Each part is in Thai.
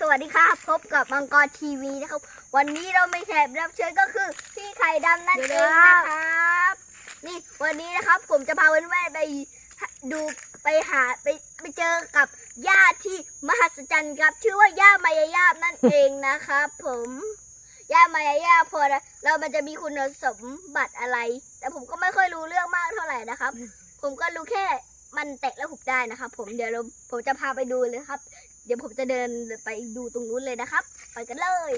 สวัสดีครับพบกับมังกรทีวีนะครับ วันนี้เราไม่แขกรับเชิญก็คือพี่ไข่ดำนั่นเองนะครับ นี่วันนี้นะครับผมจะพาเพื่อนๆไปดูไปหาไปไปเจอกับญาติที่มหัศจรรย์ครับ ชื่อว่าย่ามายายาบนั่นเองนะครับ ผมย่ามายายาบพอเรามันจะมีคุณสมบัติอะไร แต่ผมก็ไม่ค่อยรู้เรื่องมากเท่าไหร่นะครับ ผมก็รู้แค่มันแตะแล้วหุบได้นะครับ ผมเดี๋ยวเราผมจะพาไปดูเลยครับ เดี๋ยวผมจะเดินไปดูตรงนู้นเลยนะครับ ไปกันเลย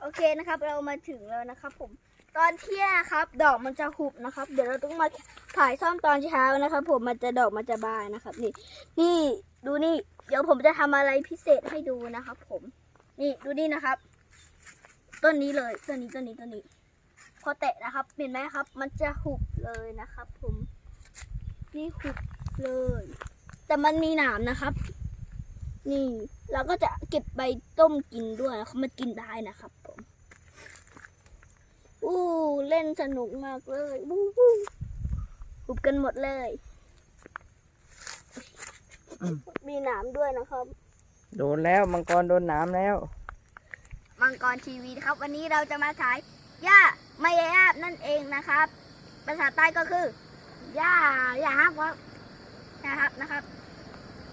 โอเคนะครับ เรามาถึงแล้วนะครับ ผม ตอนเที่ยงครับ ดอกมันจะหุบนะครับ เดี๋ยวเราต้องมาถ่ายซ่อมตอนเช้านะครับ ผมมันจะดอกมันจะบานนะครับ นี่ นี่ดูนี่ เดี๋ยวผมจะทำอะไรพิเศษให้ดูนะครับ ผม นี่ดูนี่นะครับ ต้นนี้เลยต้นนี้ต้นนี้ต้นนี้ พอแตะนะครับเห็นไหมครับ มันจะหุบเลยนะครับ ผมนี่หุบเลย แต่มันมีหนามนะครับ นี่เราก็จะเก็บใบต้มกินด้วยนะครับมันกินได้นะครับ ผมอู้เล่นสนุกมากเลยวู้วู้หุบกันหมดเลยอืมมีหนามด้วยนะครับ โดนแล้วมังกรโดนน้ำแล้ว มังกรทีวีนะครับ วันนี้เราจะมาฉายย่าไม่ยาบนั่นเองนะครับ ภาษาใต้ก็คือย่าย่าฮักวะนะครับนะครับ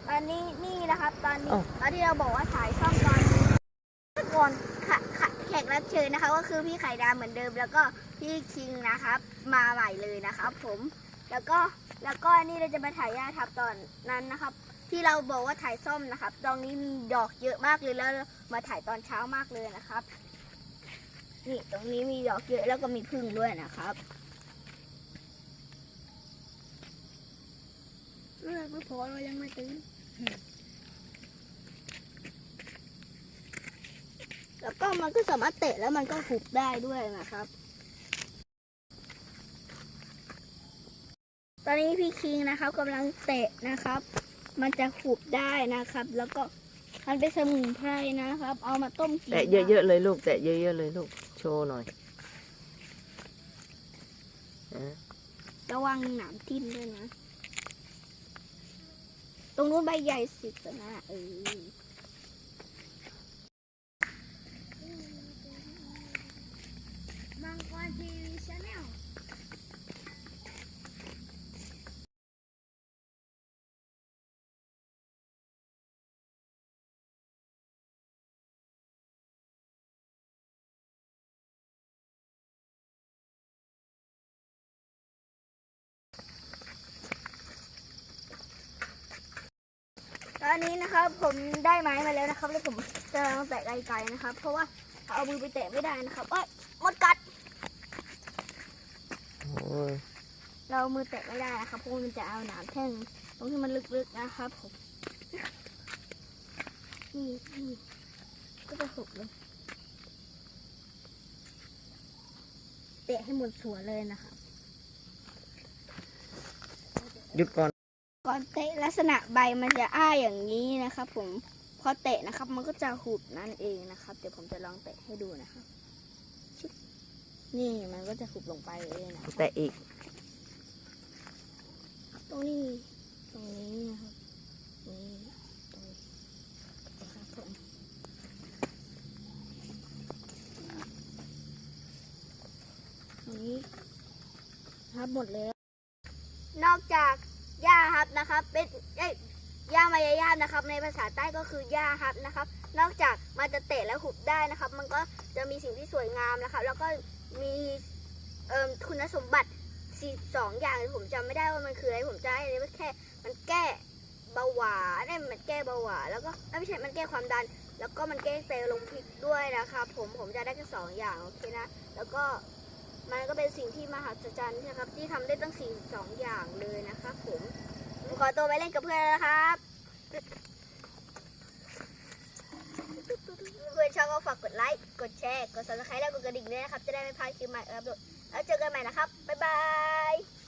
ตอนนี้นี่นะครับ ตอนนี้อ้าวตอนที่เราบอกว่าถ่ายช่องตอนนี้ก่อนค่ะค่ะแขกรับเชิญนะคะ ก็คือพี่ไข่ดาวเหมือนเดิม แล้วก็พี่คิงนะครับ มาใหม่เลยนะครับ ผมแล้วก็แล้วก็นี่เราจะมาถ่ายย่าทับตอนนั้นนะครับ ที่เราบอกว่าถ่ายส้มนะครับตรงนี้มีดอกเยอะมากเลยแล้วเรามาถ่ายตอนเช้ามากเลยนะครับ นี่ตรงนี้มีดอกเยอะแล้วก็มีพึ่งด้วยนะครับเลิกไม่พอเรายังไม่ตื่นแล้วก็มันก็สามารถเตะแล้วมันก็หุบได้ด้วยนะครับ ตอนนี้พี่คิงนะครับกำลังเตะนะครับ มันจะหุบได้นะครับ แล้วก็มันเป็นสมุนไพรนะครับ เอามาต้มกินแตะเยอะๆเลยลูก แตะเยอะๆเลยลูก โชว์หน่อยอะระวังหนามทิ่มด้วยนะ ตรงนู้นใบใหญ่สุดนะเออมังกรทีวีชาแนล ต อนนี้นะครับผมได้ไม้มาแล้วนะครับ แล้วผมจะลองแตะไกลๆนะครับ เพราะว่าเอามือไปแตะไม่ได้นะครับเอ้ยมดกัด โอ้ยเรามือแตะไม่ได้นะครับเพราะมันจะเอาหนามแท่งตรงที่มันลึกๆนะครับผมนี่นี่ก็จะสุกเลยเตะให้หมดสวนเลยนะครับ หยุดก่อนก่ อนเตะลักษณะใบมันจะอ้าอย่างนี้นะครับ ผมพอเตะนะครับ มันก็จะหุบนั่นเองนะครับ เดี๋ยวผมจะลองเตะให้ดูนะครับชึบนี่มันก็จะหุบลงไปเองนะครับแตะอีก ตรงนี้ตรงนี้นะครับตรงนี้ตรงนี้นะครับผมตรงนี้ครับหมดแล้ว นอกจากหญ้า ฮับนะครับ เป็นยหญ้ามายายาบนะครับ ในภาษาใต้ก็คือหญ้าฮับนะครับ นอกจากมันจะเตะและหุบได้นะครับ มันก็จะมีสิ่งที่สวยงามนะครับ แล้วก็มีคุณสมบัติสี่สองอย่างผมจำไม่ได้ว่ามันคืออะไรผมจำได้เลยว่าแค่ มันแก้เบาหวานนี่มันแก้เบาหวานแล้วก็ไม่ใช่มันแก้ความดัน แล้วก็มันแก้เซลล์ลงพิษด้วยนะครับ ผมผมจะได้แค่สองอย่างโอเคนะ แล้วก็มันก็เป็นสิ่งที่มหัศจรรย์นะครับ ที่ทำได้ตั้งสี่สองอย่างเลยนะครับผม ขอตัวไปเล่นกับเพื่อนแล้วครับเพื่อนชอบก็ฝากกดไลค์ กดแชร์ กดซับสไครต์แล้วกดกระดิ่งด้วยนะครับ จะได้ไม่พลาดคลิปใหม่อัปโหลดแล้วเจอกันใหม่นะครับ บ๊ายบาย